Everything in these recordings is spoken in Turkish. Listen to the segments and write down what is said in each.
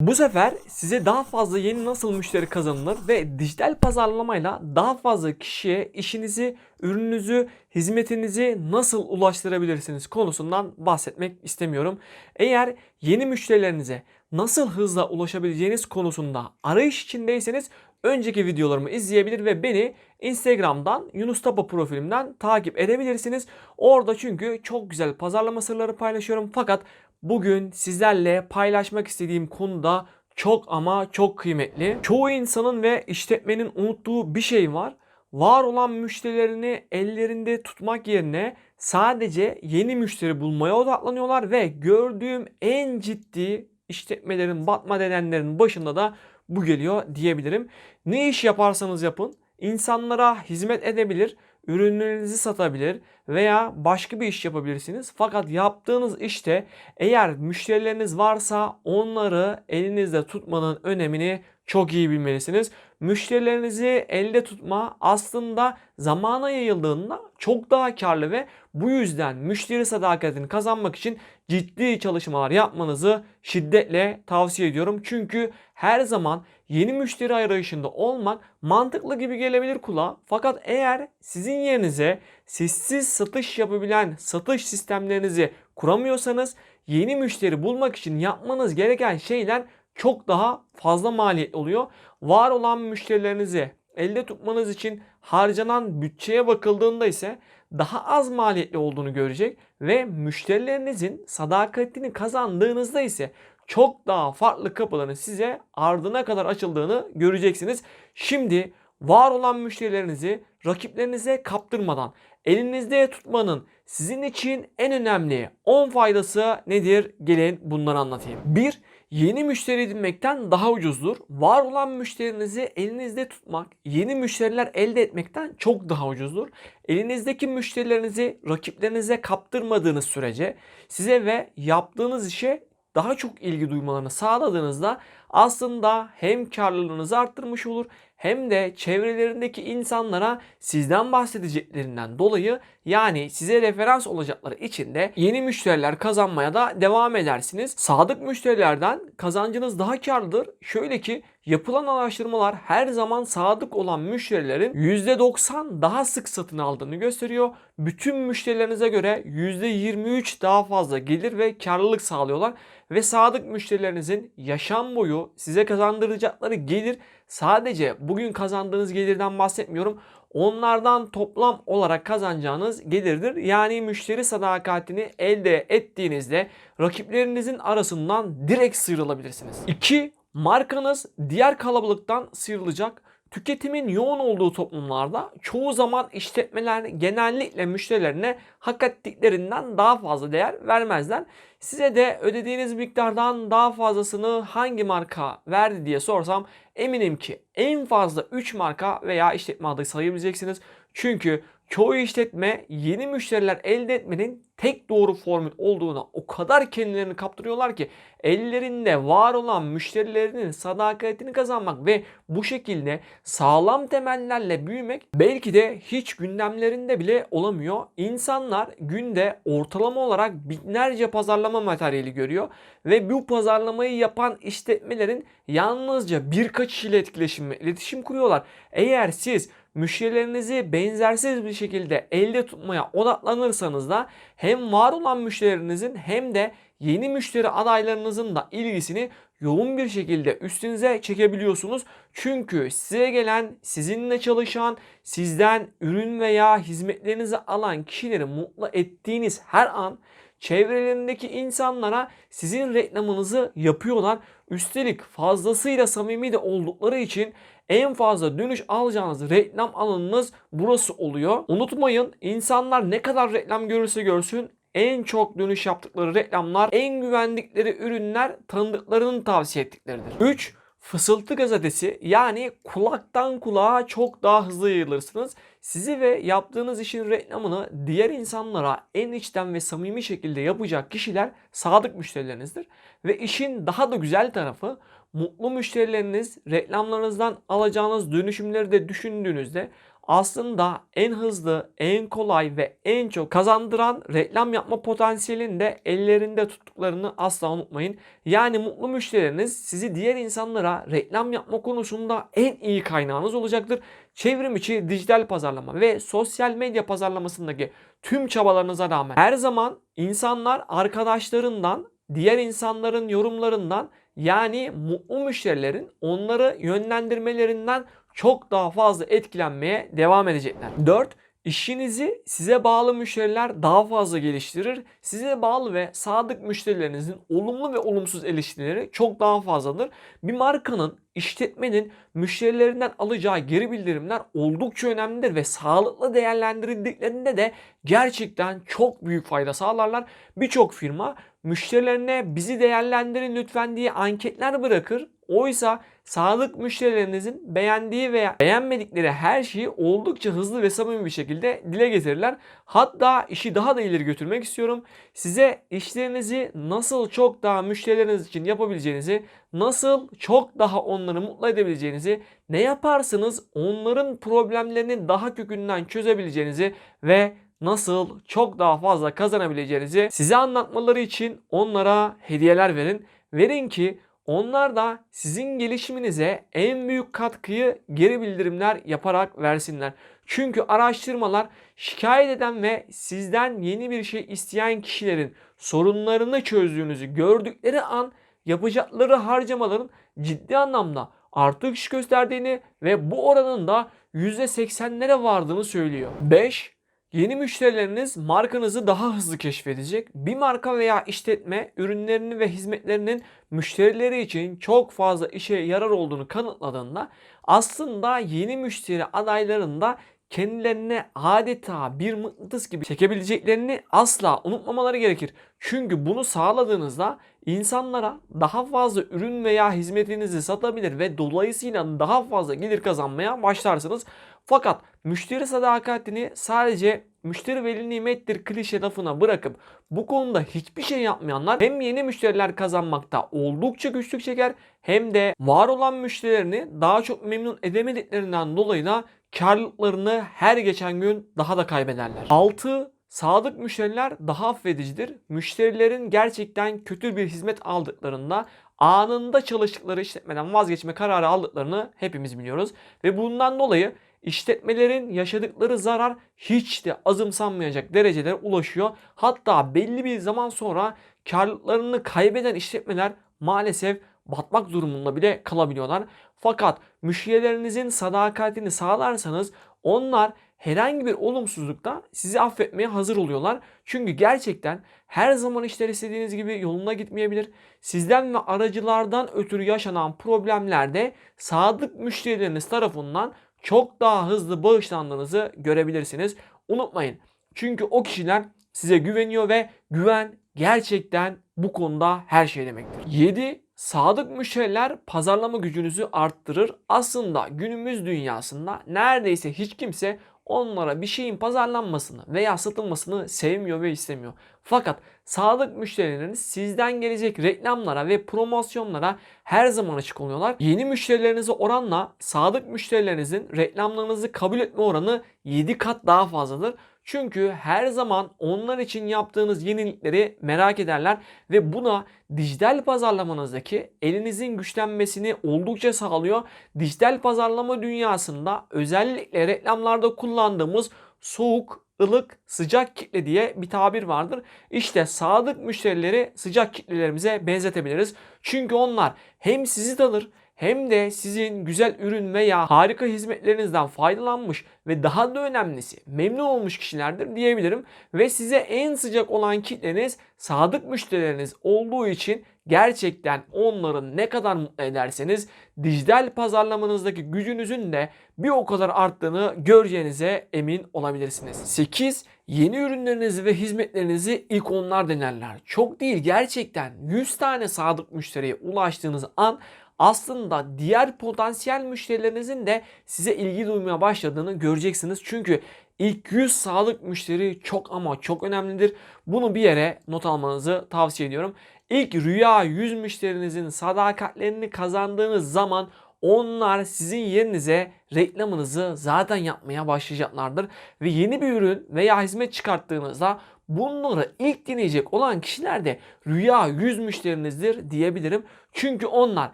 Bu sefer size daha fazla yeni nasıl müşteri kazanılır ve dijital pazarlamayla daha fazla kişiye işinizi, ürününüzü, hizmetinizi nasıl ulaştırabilirsiniz konusundan bahsetmek istemiyorum. Eğer yeni müşterilerinize nasıl hızla ulaşabileceğiniz konusunda arayış içindeyseniz önceki videolarımı izleyebilir ve beni Instagram'dan Yunus Tapa profilimden takip edebilirsiniz. Orada çünkü çok güzel pazarlama sırları paylaşıyorum fakat bugün sizlerle paylaşmak istediğim konuda çok ama çok kıymetli. Çoğu insanın ve işletmenin unuttuğu bir şey var. Var olan müşterilerini ellerinde tutmak yerine sadece yeni müşteri bulmaya odaklanıyorlar ve gördüğüm en ciddi işletmelerin batma nedenlerinin başında da bu geliyor diyebilirim. Ne iş yaparsanız yapın insanlara hizmet edebilir, ürünlerinizi satabilir veya başka bir iş yapabilirsiniz. Fakat yaptığınız işte eğer müşterileriniz varsa onları elinizde tutmanın önemini çok iyi bilmelisiniz. Müşterilerinizi elde tutma aslında zamana yayıldığında çok daha karlı ve bu yüzden müşteri sadakatini kazanmak için ciddi çalışmalar yapmanızı şiddetle tavsiye ediyorum. Çünkü her zaman yeni müşteri arayışında olmak mantıklı gibi gelebilir kulağa. Fakat eğer sizin yerinize sessiz satış yapabilen satış sistemlerinizi kuramıyorsanız yeni müşteri bulmak için yapmanız gereken şeyler çok daha fazla maliyetli oluyor. Var olan müşterilerinizi elde tutmanız için harcanan bütçeye bakıldığında ise daha az maliyetli olduğunu görecek ve müşterilerinizin sadakatini kazandığınızda ise çok daha farklı kapıların size ardına kadar açıldığını göreceksiniz. Şimdi var olan müşterilerinizi rakiplerinize kaptırmadan elinizde tutmanın sizin için en önemli 10 faydası nedir? Gelin bunları anlatayım. 1. Yeni müşteri edinmekten daha ucuzdur. Var olan müşterinizi elinizde tutmak, yeni müşteriler elde etmekten çok daha ucuzdur. Elinizdeki müşterilerinizi rakiplerinize kaptırmadığınız sürece size ve yaptığınız işe daha çok ilgi duymalarını sağladığınızda aslında hem karlılığınızı arttırmış olur hem de çevrelerindeki insanlara sizden bahsedeceklerinden dolayı yani size referans olacakları için de yeni müşteriler kazanmaya da devam edersiniz. Sadık müşterilerden kazancınız daha karlıdır. Şöyle ki yapılan araştırmalar her zaman sadık olan müşterilerin %90 daha sık satın aldığını gösteriyor. Bütün müşterilerinize göre %23 daha fazla gelir ve karlılık sağlıyorlar ve sadık müşterilerinizin yaşam boyu size kazandıracakları gelir sadece bugün kazandığınız gelirden bahsetmiyorum. Onlardan toplam olarak kazanacağınız gelirdir. Yani müşteri sadakatini elde ettiğinizde rakiplerinizin arasından direkt sıyrılabilirsiniz. 2. Markanız diğer kalabalıktan sıyrılacak. Tüketimin yoğun olduğu toplumlarda çoğu zaman işletmeler genellikle müşterilerine hak ettiklerinden daha fazla değer vermezler. Size de ödediğiniz miktardan daha fazlasını hangi marka verdi diye sorsam eminim ki en fazla 3 marka veya işletme adı sayabileceksiniz. Çünkü çoğu işletme yeni müşteriler elde etmenin tek doğru formül olduğuna o kadar kendilerini kaptırıyorlar ki ellerinde var olan müşterilerinin sadakatini kazanmak ve bu şekilde sağlam temellerle büyümek belki de hiç gündemlerinde bile olamıyor. İnsanlar günde ortalama olarak binlerce pazarlama materyali görüyor ve bu pazarlamayı yapan işletmelerin yalnızca birkaç kişiyle etkileşim, iletişim kuruyorlar. Eğer siz müşterilerinizi benzersiz bir şekilde elde tutmaya odaklanırsanız da hem var olan müşterilerinizin hem de yeni müşteri adaylarınızın da ilgisini yoğun bir şekilde üstünüze çekebiliyorsunuz. Çünkü size gelen, sizinle çalışan, sizden ürün veya hizmetlerinizi alan kişileri mutlu ettiğiniz her an çevrelerindeki insanlara sizin reklamınızı yapıyorlar. Üstelik fazlasıyla samimi de oldukları için en fazla dönüş alacağınız reklam alanınız burası oluyor. Unutmayın insanlar ne kadar reklam görürse görsün en çok dönüş yaptıkları reklamlar, en güvendikleri ürünler tanıdıklarının tavsiye ettikleridir. 3. Fısıltı gazetesi yani kulaktan kulağa çok daha hızlı yayılırsınız. Sizi ve yaptığınız işin reklamını diğer insanlara en içten ve samimi şekilde yapacak kişiler sadık müşterilerinizdir. Ve işin daha da güzel tarafı mutlu müşterileriniz reklamlarınızdan alacağınız dönüşümleri de düşündüğünüzde aslında en hızlı, en kolay ve en çok kazandıran reklam yapma potansiyelini de ellerinde tuttuklarını asla unutmayın. Yani mutlu müşterileriniz sizi diğer insanlara reklam yapma konusunda en iyi kaynağınız olacaktır. Çevrim içi dijital pazarlama ve sosyal medya pazarlamasındaki tüm çabalarınıza rağmen her zaman insanlar arkadaşlarından, diğer insanların yorumlarından yani mutlu müşterilerin onları yönlendirmelerinden çok daha fazla etkilenmeye devam edecekler. 4. İşinizi size bağlı müşteriler daha fazla geliştirir. Size bağlı ve sadık müşterilerinizin olumlu ve olumsuz eleştirileri çok daha fazladır. Bir markanın, işletmenin müşterilerinden alacağı geri bildirimler oldukça önemlidir ve sağlıklı değerlendirildiklerinde de gerçekten çok büyük fayda sağlarlar. Birçok firma müşterilerine bizi değerlendirin lütfen diye anketler bırakır. Oysa sadık müşterilerinizin beğendiği veya beğenmedikleri her şeyi oldukça hızlı ve samimi bir şekilde dile getirirler. Hatta işi daha da ileri götürmek istiyorum. Size işlerinizi nasıl çok daha müşterileriniz için yapabileceğinizi, nasıl çok daha onları mutlu edebileceğinizi, ne yaparsınız onların problemlerini daha kökünden çözebileceğinizi ve nasıl çok daha fazla kazanabileceğinizi size anlatmaları için onlara hediyeler verin. Verin ki onlar da sizin gelişiminize en büyük katkıyı geri bildirimler yaparak versinler. Çünkü araştırmalar şikayet eden ve sizden yeni bir şey isteyen kişilerin sorunlarını çözdüğünüzü gördükleri an yapacakları harcamaların ciddi anlamda artış gösterdiğini ve bu oranın da %80'lere vardığını söylüyor. 5. Yeni müşterileriniz markanızı daha hızlı keşfedecek. Bir marka veya işletme ürünlerini ve hizmetlerinin müşterileri için çok fazla işe yarar olduğunu kanıtladığında aslında yeni müşteri adaylarında kendilerine adeta bir mıknatıs gibi çekebileceklerini asla unutmamaları gerekir. Çünkü bunu sağladığınızda insanlara daha fazla ürün veya hizmetinizi satabilir ve dolayısıyla daha fazla gelir kazanmaya başlarsınız. Fakat müşteri sadakatini sadece müşteri veli nimettir klişe lafına bırakıp bu konuda hiçbir şey yapmayanlar hem yeni müşteriler kazanmakta oldukça güçlük çeker hem de var olan müşterilerini daha çok memnun edemediklerinden dolayı da karlılıklarını her geçen gün daha da kaybederler. 6. Sadık müşteriler daha affedicidir. Müşterilerin gerçekten kötü bir hizmet aldıklarında anında çalıştıkları işletmeden vazgeçme kararı aldıklarını hepimiz biliyoruz. Ve bundan dolayı işletmelerin yaşadıkları zarar hiç de azımsanmayacak derecelere ulaşıyor. Hatta belli bir zaman sonra karlılıklarını kaybeden işletmeler maalesef batmak durumunda bile kalabiliyorlar. Fakat müşterilerinizin sadakatini sağlarsanız onlar herhangi bir olumsuzlukta sizi affetmeye hazır oluyorlar. Çünkü gerçekten her zaman işler istediğiniz gibi yoluna gitmeyebilir. Sizden ve aracılardan ötürü yaşanan problemlerde sadık müşterileriniz tarafından çok daha hızlı bağışlandığınızı görebilirsiniz. Unutmayın. Çünkü o kişiler size güveniyor ve güven gerçekten bu konuda her şey demektir. 7. Sadık müşteriler pazarlama gücünüzü arttırır. Aslında günümüz dünyasında neredeyse hiç kimse onlara bir şeyin pazarlanmasını veya satılmasını sevmiyor ve istemiyor. Fakat sadık müşterileriniz sizden gelecek reklamlara ve promosyonlara her zaman açık oluyorlar. Yeni müşterilerinize oranla sadık müşterilerinizin reklamlarınızı kabul etme oranı 7 kat daha fazladır. Çünkü her zaman onlar için yaptığınız yenilikleri merak ederler ve buna dijital pazarlamanızdaki elinizin güçlenmesini oldukça sağlıyor. Dijital pazarlama dünyasında özellikle reklamlarda kullandığımız soğuk, ılık, sıcak kitle diye bir tabir vardır. İşte sadık müşterileri sıcak kitlelerimize benzetebiliriz. Çünkü onlar hem sizi tanır hem de sizin güzel ürün veya harika hizmetlerinizden faydalanmış ve daha da önemlisi memnun olmuş kişilerdir diyebilirim. Ve size en sıcak olan kitleniz sadık müşterileriniz olduğu için gerçekten onları ne kadar mutlu ederseniz dijital pazarlamanızdaki gücünüzün de bir o kadar arttığını göreceğinize emin olabilirsiniz. 8. Yeni ürünlerinizi ve hizmetlerinizi ilk onlar denerler. Çok değil gerçekten 100 tane sadık müşteriye ulaştığınız an aslında diğer potansiyel müşterilerinizin de size ilgi duymaya başladığını göreceksiniz. Çünkü ilk 100 sağlık müşteri çok ama çok önemlidir. Bunu bir yere not almanızı tavsiye ediyorum. İlk rüya 100 müşterinizin sadakatlerini kazandığınız zaman onlar sizin yerinize reklamınızı zaten yapmaya başlayacaklardır. Ve yeni bir ürün veya hizmet çıkarttığınızda bunları ilk deneyecek olan kişiler de rüya yüz müşterinizdir diyebilirim. Çünkü onlar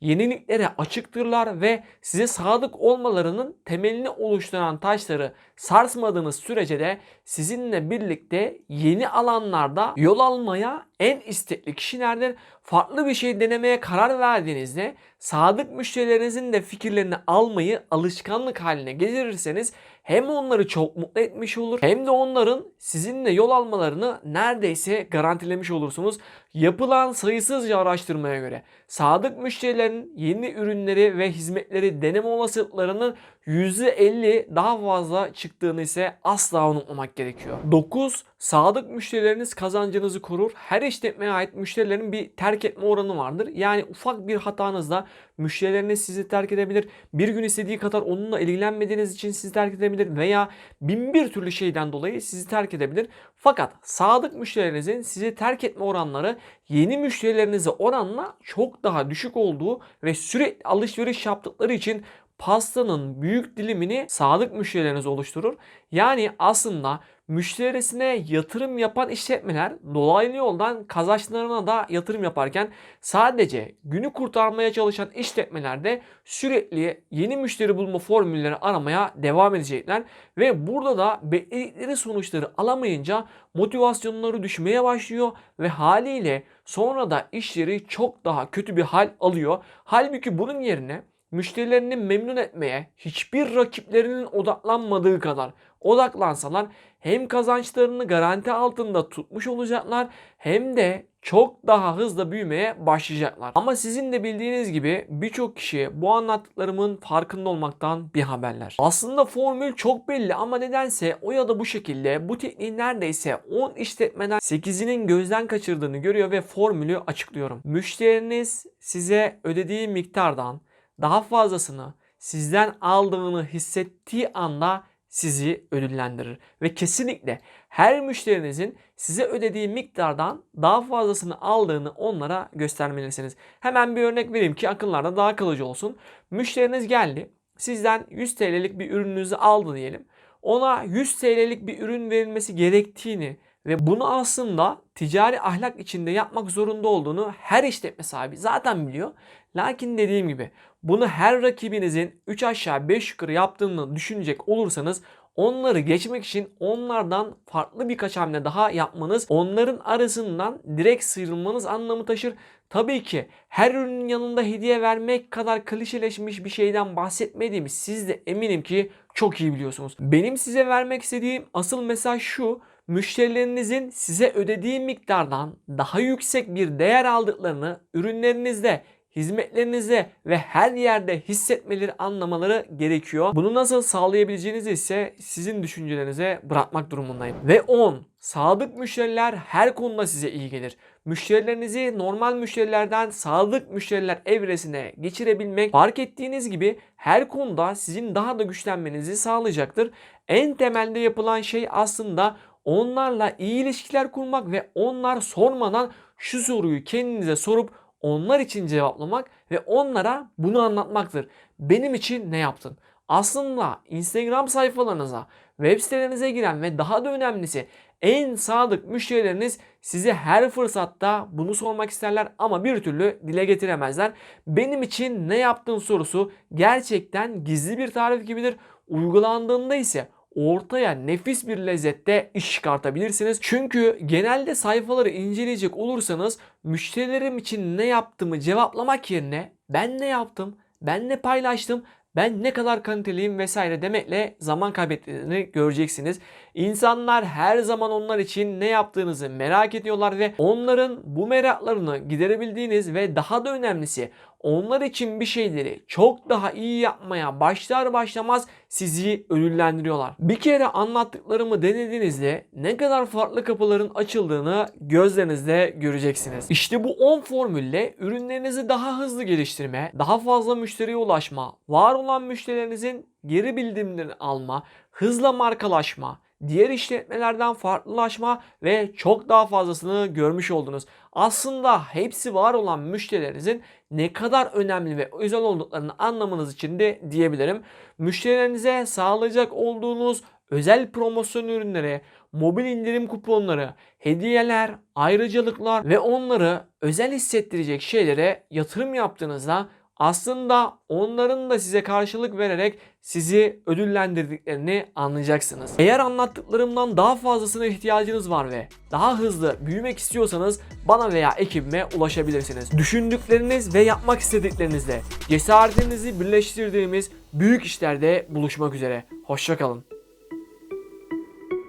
yeniliklere açıktırlar ve size sadık olmalarının temelini oluşturan taşları sarsmadığınız sürece de sizinle birlikte yeni alanlarda yol almaya en istekli kişilerdir. Farklı bir şey denemeye karar verdiğinizde sadık müşterilerinizin de fikirlerini almayı alışkanlık haline getirirseniz hem onları çok mutlu etmiş olur hem de onların sizinle yol almalarını neredeyse garantilemiş olursunuz. Yapılan sayısızca araştırmaya göre sadık müşterilerin yeni ürünleri ve hizmetleri deneme olasılıklarının %50 daha fazla çıktığını ise asla unutmamak gerekiyor. 9. Sadık müşterileriniz kazancınızı korur. Her işletmeye ait müşterilerin bir terk etme oranı vardır. Yani ufak bir hatanızda müşterileriniz sizi terk edebilir. Bir gün istediği kadar onunla ilgilenmediğiniz için sizi terk edebilir veya bin bir türlü şeyden dolayı sizi terk edebilir. Fakat sadık müşterilerinizin sizi terk etme oranları yeni müşterilerinize oranla çok daha düşük olduğu ve sürekli alışveriş yaptıkları için pastanın büyük dilimini sadık müşterileriniz oluşturur. Yani aslında müşterisine yatırım yapan işletmeler dolaylı yoldan kazançlarına da yatırım yaparken sadece günü kurtarmaya çalışan işletmeler de sürekli yeni müşteri bulma formülleri aramaya devam edecekler ve burada da bekledikleri sonuçları alamayınca motivasyonları düşmeye başlıyor ve haliyle sonra da işleri çok daha kötü bir hal alıyor. Halbuki bunun yerine müşterilerini memnun etmeye hiçbir rakiplerinin odaklanmadığı kadar odaklansalar hem kazançlarını garanti altında tutmuş olacaklar hem de çok daha hızlı büyümeye başlayacaklar. Ama sizin de bildiğiniz gibi birçok kişi bu anlattıklarımın farkında olmaktan bir haberler. Aslında formül çok belli ama nedense o ya da bu şekilde bu tekniği neredeyse 10 işletmeden 8'inin gözden kaçırdığını görüyor ve formülü açıklıyorum. Müşteriniz size ödediği miktardan daha fazlasını sizden aldığını hissettiği anda sizi ödüllendirir. Ve kesinlikle her müşterinizin size ödediği miktardan daha fazlasını aldığını onlara göstermelisiniz. Hemen bir örnek vereyim ki akıllarda daha kalıcı olsun. Müşteriniz geldi. Sizden 100 TL'lik bir ürününüzü aldı diyelim. Ona 100 TL'lik bir ürün verilmesi gerektiğini ve bunu aslında ticari ahlak içinde yapmak zorunda olduğunu her işletme sahibi zaten biliyor. Lakin dediğim gibi bunu her rakibinizin 3 aşağı 5 yukarı yaptığını düşünecek olursanız onları geçmek için onlardan farklı birkaç hamle daha yapmanız, onların arasından direkt sıyrılmanız anlamı taşır. Tabii ki her ürünün yanında hediye vermek kadar klişeleşmiş bir şeyden bahsetmediğimi siz de eminim ki çok iyi biliyorsunuz. Benim size vermek istediğim asıl mesaj şu müşterilerinizin size ödediği miktardan daha yüksek bir değer aldıklarını ürünlerinizde hizmetlerinizde ve her yerde hissetmeleri anlamaları gerekiyor. Bunu nasıl sağlayabileceğinizi ise sizin düşüncelerinize bırakmak durumundayım. Ve 10. Sadık müşteriler her konuda size iyi gelir. Müşterilerinizi normal müşterilerden sadık müşteriler evresine geçirebilmek fark ettiğiniz gibi her konuda sizin daha da güçlenmenizi sağlayacaktır. En temelde yapılan şey aslında onlarla iyi ilişkiler kurmak ve onlar sormadan şu soruyu kendinize sorup onlar için cevaplamak ve onlara bunu anlatmaktır. Benim için ne yaptın? Aslında Instagram sayfalarınıza, web sitelerinize giren ve daha da önemlisi en sadık müşterileriniz size her fırsatta bunu sormak isterler ama bir türlü dile getiremezler. Benim için ne yaptın sorusu gerçekten gizli bir tarif gibidir. Uygulandığında ise ortaya nefis bir lezzette iş çıkartabilirsiniz. Çünkü genelde sayfaları inceleyecek olursanız müşterilerim için ne yaptığımı cevaplamak yerine ben ne yaptım, ben ne paylaştım, ben ne kadar kaliteliyim vesaire demekle zaman kaybettiğini göreceksiniz. İnsanlar her zaman onlar için ne yaptığınızı merak ediyorlar ve onların bu meraklarını giderebildiğiniz ve daha da önemlisi onlar için bir şeyleri çok daha iyi yapmaya başlar başlamaz sizi ödüllendiriyorlar. Bir kere anlattıklarımı denediğinizde ne kadar farklı kapıların açıldığını gözlerinizde göreceksiniz. İşte bu 10 formülle ürünlerinizi daha hızlı geliştirme, daha fazla müşteriye ulaşma, var olan müşterilerinizin geri bildirimlerini alma, hızla markalaşma, diğer işletmelerden farklılaşma ve çok daha fazlasını görmüş oldunuz. Aslında hepsi var olan müşterilerinizin ne kadar önemli ve özel olduklarını anlamanız için de diyebilirim. Müşterilerinize sağlayacak olduğunuz özel promosyon ürünleri, mobil indirim kuponları, hediyeler, ayrıcalıklar ve onları özel hissettirecek şeylere yatırım yaptığınızda aslında onların da size karşılık vererek sizi ödüllendirdiklerini anlayacaksınız. Eğer anlattıklarımdan daha fazlasına ihtiyacınız var ve daha hızlı büyümek istiyorsanız bana veya ekibime ulaşabilirsiniz. Düşündükleriniz ve yapmak istediklerinizle cesaretinizi birleştirdiğimiz büyük işlerde buluşmak üzere. Hoşçakalın.